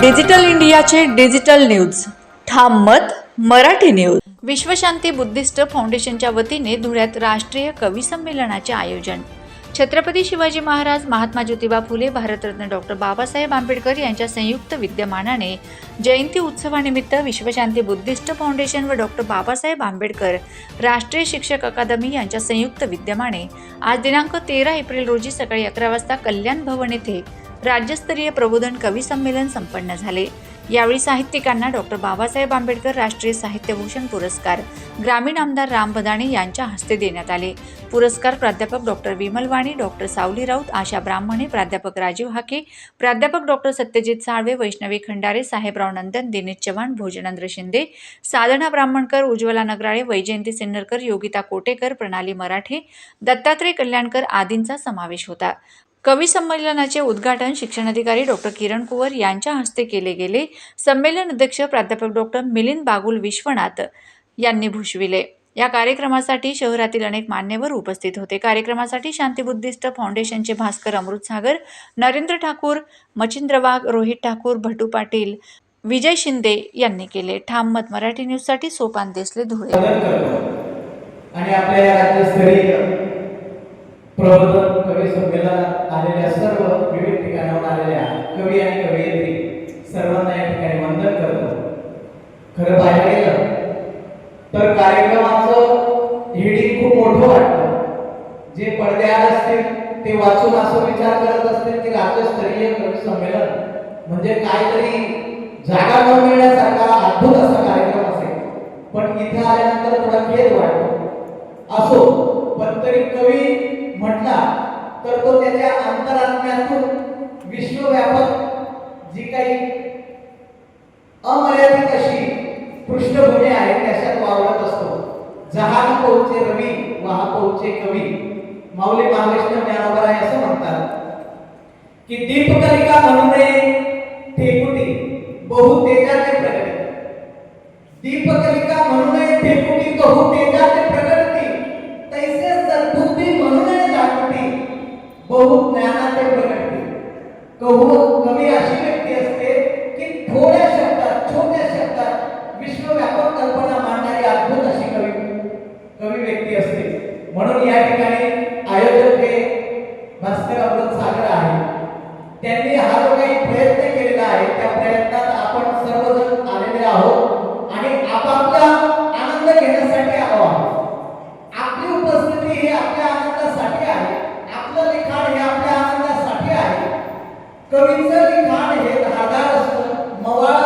Digital इंडियाचे digital news. ठाम मत मराठी न्यूज. विश्वशांती बुद्धिस्ट फाउंडेशनच्या वतीने धुळ्यात राष्ट्रीय कवी संमेलनाचे आयोजन. छत्रपती शिवाजी महाराज महात्मा ज्योतिबा फुले भारतरत्न डॉक्टर बाबासाहेब आंबेडकर यांच्या संयुक्त विद्यमानाने जयंती उत्सवानिमित्त विश्वशांती बुद्धिस्ट फाउंडेशन व डॉक्टर बाबासाहेब आंबेडकर राष्ट्रीय शिक्षक अकादमी यांच्या संयुक्त विद्यमाने आज दिनांक तेरा एप्रिल रोजी सकाळी अकरा वाजता कल्याण भवन येथे राज्यस्तरीय प्रबोधन कवी संमेलन संपन्न झाले. यावेळी साहित्यिकांना डॉक्टर बाबासाहेब आंबेडकर राष्ट्रीय साहित्यभूषण पुरस्कार ग्रामीण आमदार राम बदाणे यांच्या हस्ते देण्यात आले. पुरस्कार प्राध्यापक डॉक्टर विमल वाणी डॉक्टर सावली राऊत आशा ब्राह्मणे प्राध्यापक राजीव हाके प्राध्यापक डॉक्टर सत्यजित साळवे वैष्णवी खंडारे साहेबराव नंदन दिनेश चव्हाण भोजनंद्र शिंदे साधना ब्राह्मणकर उज्ज्वला नगराळे वैजयंती सिन्नरकर योगिता कोटेकर प्रणाली मराठे दत्तात्रय कल्याणकर आदींचा समावेश होता. कवी संमेलनाचे उद्घाटन शिक्षणाधिकारी डॉक्टर किरण कुवर यांच्या हस्ते केले गेले. संमेलन अध्यक्ष प्राध्यापक डॉक्टर मिलिंद बागुल विश्वनाथ यांनी भूषविले. या कार्यक्रमासाठी शहरातील अनेक मान्यवर उपस्थित होते. कार्यक्रमासाठी शांती बुद्धिस्ट फाउंडेशनचे भास्कर अमृतसागर नरेंद्र ठाकूर मचिंद्र वाघ रोहित ठाकूर भटू पाटील विजय शिंदे यांनी केले. ठाम मत. मराठी न्यूजसाठी सोपान देसले धुळे. आणि आपल्या या राज्यस्तरीय प्रबोधन कवी संमेलनात आलेल्या सर्व विविध ठिकाणाहून आलेल्या कवी आणि कवयित्री सर्वांना या ठिकाणी वंदन करतो. खरं पाहायला गेलं तर कार्यक्रमाचं हेडिंग खूप मोठं वाटतं. जे पडद्याआड असतील ते वाचून असं विचार करत असतील की राज्यस्तरीय कवी संमेलन म्हणजे काहीतरी जागा न मिळण्यासारखा अद्भुत असा कार्यक्रम असेल. पण इथे आल्यानंतर थोडा खेद वाटतो. असो पण तरी कवी म्हटला तर तो त्याच्या अंतरात्म्यातून विश्वव्यापक जी काही अमर्यादित अशी पृष्ठभूमी आहे त्याच्यात वावरत असतो. जहान पोहचे रवी वहा कवी. माऊली महावैष्णव ज्ञानोबराय असं म्हणतात की दीपकलिका म्हणून ठेकुटी बहुतेजाचे दीपकलिका कवी अशी व्यक्ती असते की थोड्या शब्दात छोट्या शब्दात विश्वव्यापक कल्पना मांडणारी अद्भुत अशी कवी कवी व्यक्ती असते. म्हणून या ठिकाणी आयोजक हे भास्कर अमृत सागर आहे. त्यांनी हा जो काही प्रयत्न केलेला आहे त्या प्रयत्नात आपण सर्वजण आलेले आहोत आणि आपापला आनंद घेण्यासाठी आलो आहोत आपली उपस्थिती ही आपल्या आनंदासाठी आहे आपलं लिखाण हे आपल्या आनंदासाठी आहे कवीचं लिखाण हे धारदार असतं मवाळ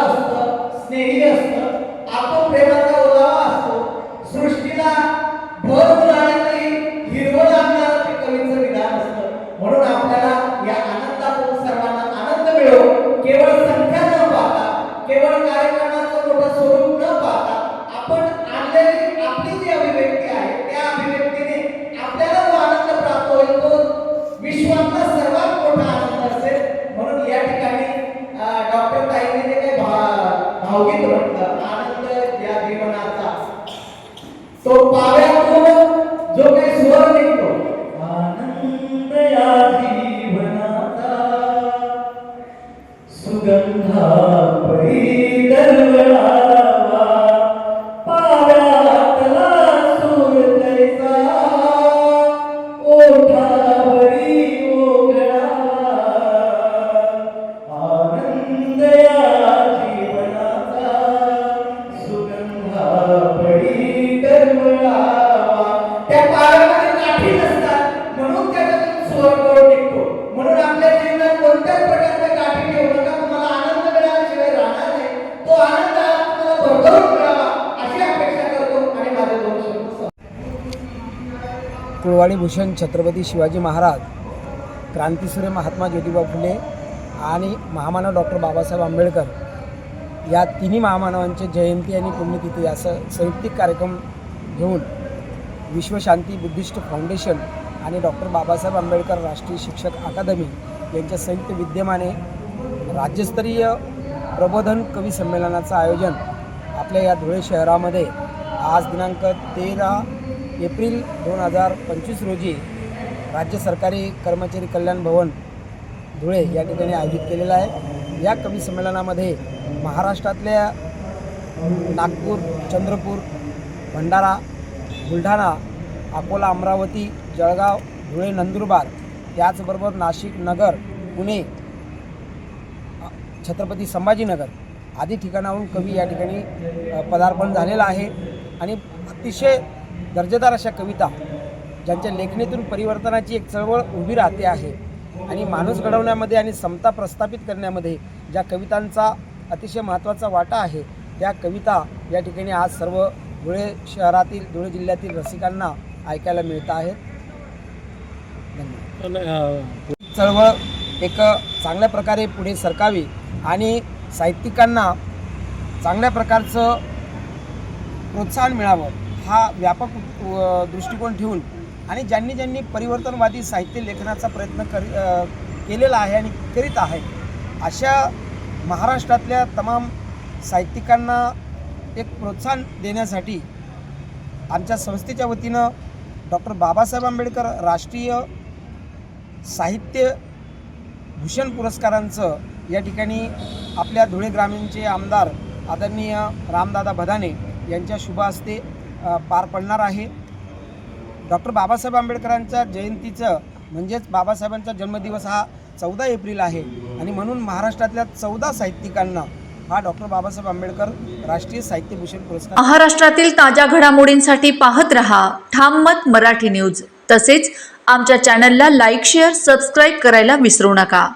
म्हणतात आनंद या जीवनाचा. तो पाव्यातून जो काही स्वर निघतो आनंद या जीवनाचा. सुगंधा परी दरवळावा. भूषण छत्रपती शिवाजी महाराज क्रांतीसूर्य महात्मा ज्योतिबा फुले आणि महामानव डॉक्टर बाबासाहेब आंबेडकर या तिन्ही महामानवांचे जयंती आणि पुण्यतिथी असं संयुक्तिक कार्यक्रम घेऊन विश्वशांती बुद्धिस्ट फाउंडेशन आणि डॉक्टर बाबासाहेब आंबेडकर राष्ट्रीय शिक्षक अकादमी यांच्या संयुक्त विद्यमाने राज्यस्तरीय प्रबोधन कवी संमेलनाचं आयोजन आपल्या या धुळे शहरामध्ये आज दिनांक तेरा एप्रिल दोन हजार पंचवीस रोजी राज्य सरकारी कर्मचारी कल्याण भवन धुळे या ठिकाणी आयोजित केलेलं आहे. या कवी संमेलनामध्ये महाराष्ट्रातल्या नागपूर चंद्रपूर भंडारा बुलढाणा अकोला अमरावती जळगाव धुळे नंदुरबार त्याचबरोबर नाशिक नगर पुणे छत्रपती संभाजीनगर आदी ठिकाणाहून कवी या ठिकाणी पदार्पण झालेलं आहे. आणि अतिशय दर्जेदार अशा कविता ज्यांच्या लेखणीतून परिवर्तनाची एक चळवळ उभी राहते आहे आणि माणूस घडवण्यामध्ये आणि समता प्रस्थापित करण्यामध्ये ज्या कवितांचा अतिशय महत्त्वाचा वाटा आहे त्या कविता या ठिकाणी आज सर्व धुळे शहरातील धुळे जिल्ह्यातील रसिकांना ऐकायला मिळत आहेत. धन्यवाद. चळवळ एक चांगल्या प्रकारे पुढे सरकावी आणि साहित्यिकांना चांगल्या प्रकारचं प्रोत्साहन मिळावं. हा व्यापक दृष्टिकोन ठेवून आणि ज्यांनी ज्यांनी परिवर्तनवादी साहित्य लेखनाचा प्रयत्न कर केलेला आहे आणि करीत आहे अशा महाराष्ट्रातल्या तमाम साहित्यिकांना एक प्रोत्साहन देण्यासाठी आमच्या संस्थेच्या वतीनं डॉक्टर बाबासाहेब आंबेडकर राष्ट्रीय साहित्य भूषण पुरस्कारांचं या ठिकाणी आपल्या धुळे ग्रामीणचे आमदार आदरणीय रामदादा भदाने यांच्या शुभ हस्ते पार पडणार आहे. डॉक्टर बाबासाहेब आंबेडकरांच्या जयंतीचं म्हणजेच बाबासाहेबांचा जन्मदिवस हा चौदा एप्रिल आहे. आणि म्हणून महाराष्ट्रातल्या चौदा साहित्यिकांना हा डॉक्टर बाबासाहेब आंबेडकर राष्ट्रीय साहित्य भूषण पुरस्कार. महाराष्ट्रातील ताज्या घडामोडींसाठी पाहत रहा ठाम मत मराठी न्यूज. तसेच आमच्या चॅनलला लाईक शेअर सबस्क्राईब करायला विसरू नका.